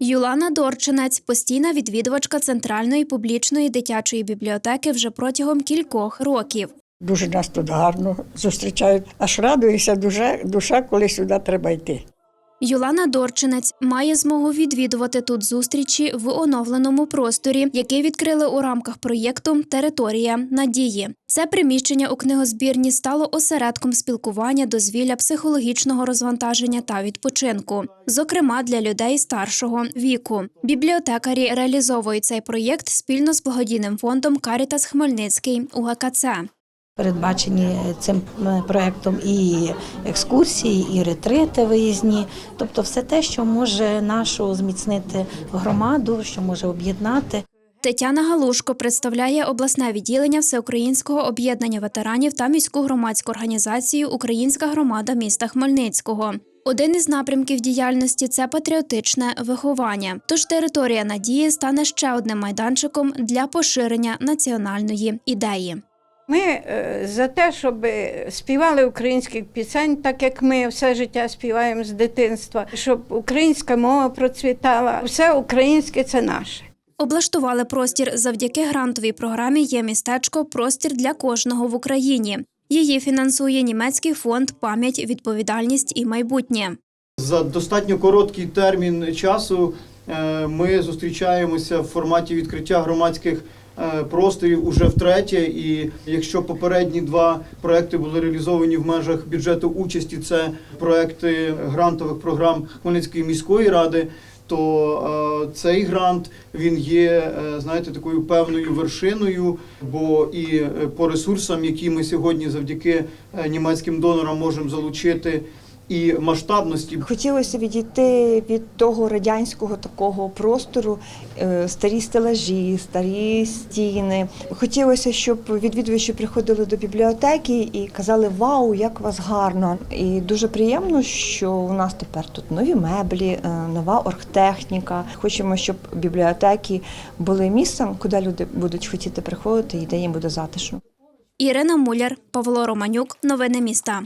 Юлана Дорчинець постійна відвідувачка центральної публічної дитячої бібліотеки вже протягом кількох років. Дуже нас тут гарно зустрічають. Аж радується душа, душа, коли сюди треба йти. Юлана Дорчинець має змогу відвідувати тут зустрічі в оновленому просторі, який відкрили у рамках проєкту Територія надії. Це приміщення у книгозбірні стало осередком спілкування, дозвілля, психологічного розвантаження та відпочинку, зокрема для людей старшого віку. Бібліотекарі реалізовують цей проєкт спільно з благодійним фондом Карітас Хмельницький УГКЦ. Передбачені цим е, проектом і екскурсії, і ретрити виїзні, тобто все те, що може нашу зміцнити громаду, що може об'єднати. Тетяна Галушко представляє обласне відділення Всеукраїнського об'єднання ветеранів та міську громадську організацію Українська громада міста Хмельницького. Один із напрямків діяльності це патріотичне виховання. Тож територія надії стане ще одним майданчиком для поширення національної ідеї. Ми е, за те, щоб співали українських пісень, так як ми все життя співаємо з дитинства, щоб українська мова процвітала. Все українське це наше. Облаштували простір завдяки грантовій програмі Є містечко Простір для кожного в Україні. Її фінансує німецький фонд Пам'ять, відповідальність і майбутнє. За достатньо короткий термін часу е, ми зустрічаємося в форматі відкриття громадських просторів уже втретє. І якщо попередні два проекти були реалізовані в межах бюджету участі, це проекти грантових програм Хмельницької міської ради. То е, цей грант він є, е, знаєте, такою певною вершиною, бо і е, по ресурсам, які ми сьогодні завдяки е, німецьким донорам можемо залучити, і масштабності Хотілося відійти від того радянського такого простору, е, старі стелажі, старі стіни. Хотілося, щоб відвідувачі приходили до бібліотеки і казали Вау, як у вас гарно! І дуже приємно, що у нас тепер тут нові меблі, е, нова оргтехніка. Хочемо, щоб бібліотеки були місцем, куди люди будуть хотіти приходити і де їм буде затишно. Ірина Муляр, Павло Романюк. Новини міста.